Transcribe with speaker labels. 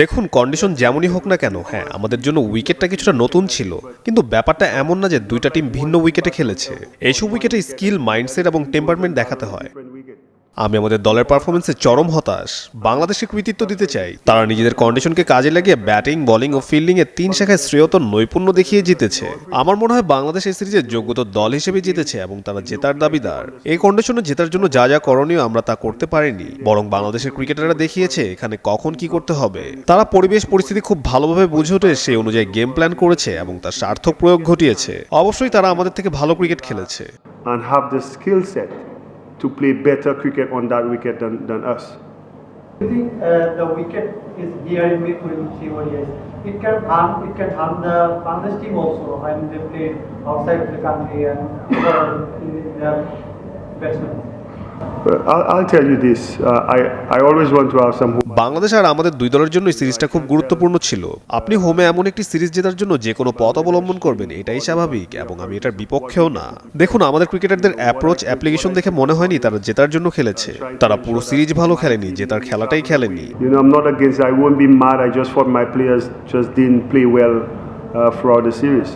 Speaker 1: দেখুন কন্ডিশন যেমনই হোক না কেন হ্যাঁ আমাদের জন্য উইকেটটা কিছুটা নতুন ছিল, কিন্তু ব্যাপারটা এমন না যে দুইটা টিম ভিন্ন উইকেটে খেলেছে। এইসব উইকেটে স্কিল মাইন্ডসেট এবং টেম্পারমেন্ট দেখাতে হয়। আমি আমাদের দলের পারফরমেন্সে চরম হতাশ। বাংলাদেশকে কৃতিত্ব দিতে চাই। তারা নিজেদের কন্ডিশনকে কাজে লাগিয়ে ব্যাটিং বোলিং ও ফিল্ডিং এর তিন শাখায় শ্রেয়ত নৈপুণ্য দেখিয়ে জিতেছে। আমার মনে হয় বাংলাদেশ এই সিরিজের যোগ্যত দল হিসেবে জিতেছে এবং তারা জেতার দাবিদার। এই কন্ডিশনে জেতার জন্য যা যা করণীয় আমরা তা করতে পারিনি, বরং বাংলাদেশের ক্রিকেটাররা দেখিয়েছে এখানে কখন কি করতে হবে। তারা পরিবেশ পরিস্থিতি খুব ভালোভাবে বুঝে ওঠে সেই অনুযায়ী গেম প্ল্যান করেছে এবং তার সার্থক প্রয়োগ ঘটিয়েছে। অবশ্যই তারা আমাদের থেকে ভালো ক্রিকেট খেলেছে।
Speaker 2: And have the skill set to play better cricket on that wicket than, than us.
Speaker 3: Do you think uh, the wicket is here in Mipuri ODIs? It can harm. It can harm the Bangladesh team also when they play outside the country and for in their batsmen.
Speaker 1: Bangladesh আর আমাদের দুই দলের জন্য সিরিজটা খুব গুরুত্বপূর্ণ ছিল আপনি হোমে এমন একটি সিরিজ জেতার জন্য যে কোনো পথ অবলম্বন করবেন এটাই স্বাভাবিক এবং আমি এটার বিপক্ষেও না দেখুন আমাদের ক্রিকেটারদের অ্যাপ্রোচ অ্যাপ্লিকেশন দেখে মনে হয়নি তারা জেতার জন্য খেলেছে তারা পুরো সিরিজ ভালো খেলেনি জেতার খেলাটাই খেলেনি
Speaker 2: I won't be mad. I just thought my players just didn't play well uh, throughout the series.